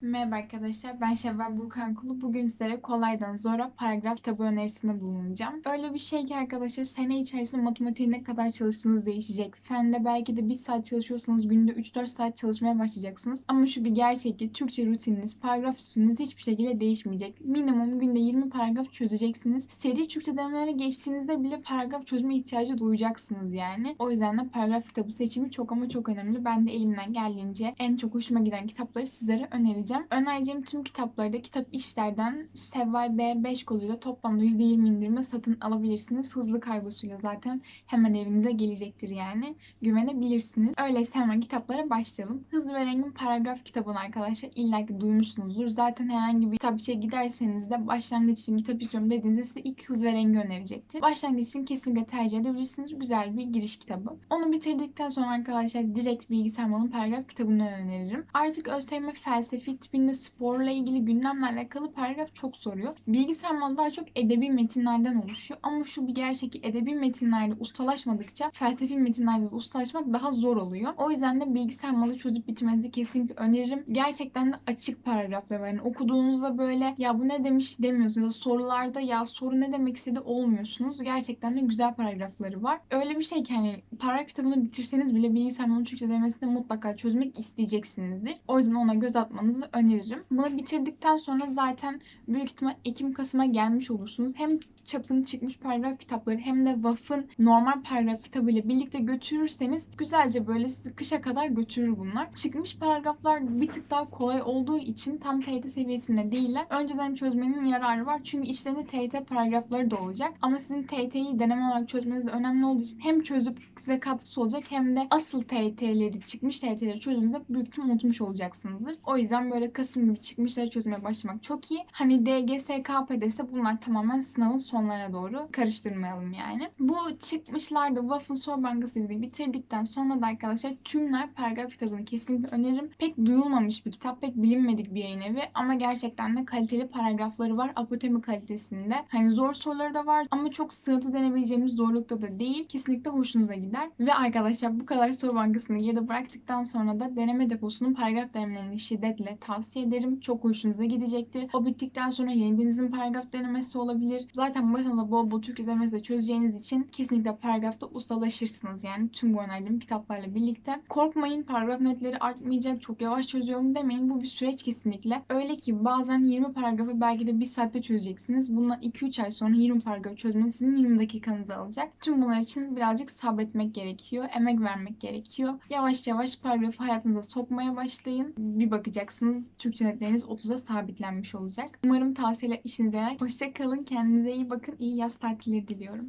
Merhaba arkadaşlar, ben Şevval Burkan Kulu. Bugün sizlere kolaydan zora paragraf kitabı önerisinde bulunacağım. Öyle bir şey ki arkadaşlar sene içerisinde matematiğe ne kadar çalıştığınız değişecek. Fende belki de 1 saat çalışıyorsanız günde 3-4 saat çalışmaya başlayacaksınız. Ama şu bir gerçek ki Türkçe rutininiz, paragraf rutininiz hiçbir şekilde değişmeyecek. Minimum günde 20 paragraf çözeceksiniz. Seri Türkçe denemelere geçtiğinizde bile paragraf çözme ihtiyacı duyacaksınız yani. O yüzden de paragraf kitabı seçimi çok ama çok önemli. Ben de elimden geldiğince en çok hoşuma giden kitapları sizlere önereceğim. Önereceğim tüm kitapları da kitap işlerden Sevval B5 koduyla toplamda %20 indirime satın alabilirsiniz. Hızlı kargosuyla zaten hemen evinize gelecektir yani. Güvenebilirsiniz. Öyleyse hemen kitaplara başlayalım. Hızlı ve Rengin paragraf kitabını arkadaşlar illaki duymuşsunuzdur. Zaten herhangi bir kitapçıya giderseniz de başlangıç için kitap istiyorum dediğinizde size ilk Hız ve Rengi önerecektir. Başlangıç için kesinlikle tercih edebilirsiniz. Güzel bir giriş kitabı. Onu bitirdikten sonra arkadaşlar direkt bilgisayar malın paragraf kitabını öneririm. Artık ÖSYM felsefi tipinde sporla ilgili gündemle alakalı paragraf çok soruyor. Bilgisayar malı daha çok edebi metinlerden oluşuyor. Ama şu bir gerçek ki edebi metinlerde ustalaşmadıkça felsefi metinlerde de ustalaşmak daha zor oluyor. O yüzden de bilgisayar malı çözüp bitirmenizi kesinlikle öneririm. Gerçekten de açık paragraflar var. Yani okuduğunuzda böyle ya bu ne demiş demiyorsunuz. Sorularda ya soru ne demek istedi olmuyorsunuz. Gerçekten de güzel paragrafları var. Öyle bir şey ki hani paragraf kitabını bitirseniz bile bilgisayar malı Türkçe demesini mutlaka çözmek isteyeceksinizdir. O yüzden ona göz atmanızı öneririm. Bunu bitirdikten sonra zaten büyük ihtimal Ekim-Kasım'a gelmiş olursunuz. Hem çapın çıkmış paragraf kitapları hem de VAF'ın normal paragraf kitabıyla birlikte götürürseniz güzelce böyle sizi kışa kadar götürür bunlar. Çıkmış paragraflar bir tık daha kolay olduğu için tam TYT seviyesinde değiller. Önceden çözmenin yararı var. Çünkü içlerinde TYT paragrafları da olacak. Ama sizin TYT'yi deneme olarak çözmeniz önemli olduğu için hem çözüp size katkısı olacak hem de asıl TYT'leri çıkmış TYT'leri çözdüğünüzde büyük ihtimal unutmuş olacaksınızdır. O yüzden böyle Kasım gibi çıkmışları çözmeye başlamak çok iyi. Hani DGS, KPDS bunlar tamamen sınavın sonlarına doğru karıştırmayalım yani. Bu çıkmışlarda Waffle Soru Bankası bitirdikten sonra da arkadaşlar Tümler Paragraf kitabını kesinlikle öneririm. Pek duyulmamış bir kitap, pek bilinmedik bir yayın evi ama gerçekten de kaliteli paragrafları var. Apotemi kalitesinde. Hani zor soruları da var ama çok sığıntı denebileceğimiz zorlukta da değil. Kesinlikle hoşunuza gider. Ve arkadaşlar bu kadar soru bankasını geride bıraktıktan sonra da deneme deposunun paragraf denemelerini şiddetle tavsiye ederim. Çok hoşunuza gidecektir. O bittikten sonra yengenizin paragraf denemesi olabilir. Zaten başında da bol bol Türkçe denemesi de çözeceğiniz için kesinlikle paragrafta ustalaşırsınız yani tüm bu önerdiğim kitaplarla birlikte. Korkmayın paragraf netleri artmayacak, çok yavaş çözüyorum demeyin. Bu bir süreç kesinlikle. Öyle ki bazen 20 paragrafı belki de 1 saatte çözeceksiniz. Bundan 2-3 ay sonra 20 paragrafı çözmeniz sizin 20 dakikanızı alacak. Tüm bunlar için birazcık sabretmek gerekiyor. Emek vermek gerekiyor. Yavaş yavaş paragrafı hayatınıza sokmaya başlayın. Bir bakacaksınız Türkçe netleriniz 30'a sabitlenmiş olacak. Umarım tavsiyeler işinize yarar. Hoşça kalın. Kendinize iyi bakın. İyi yaz tatilleri diliyorum.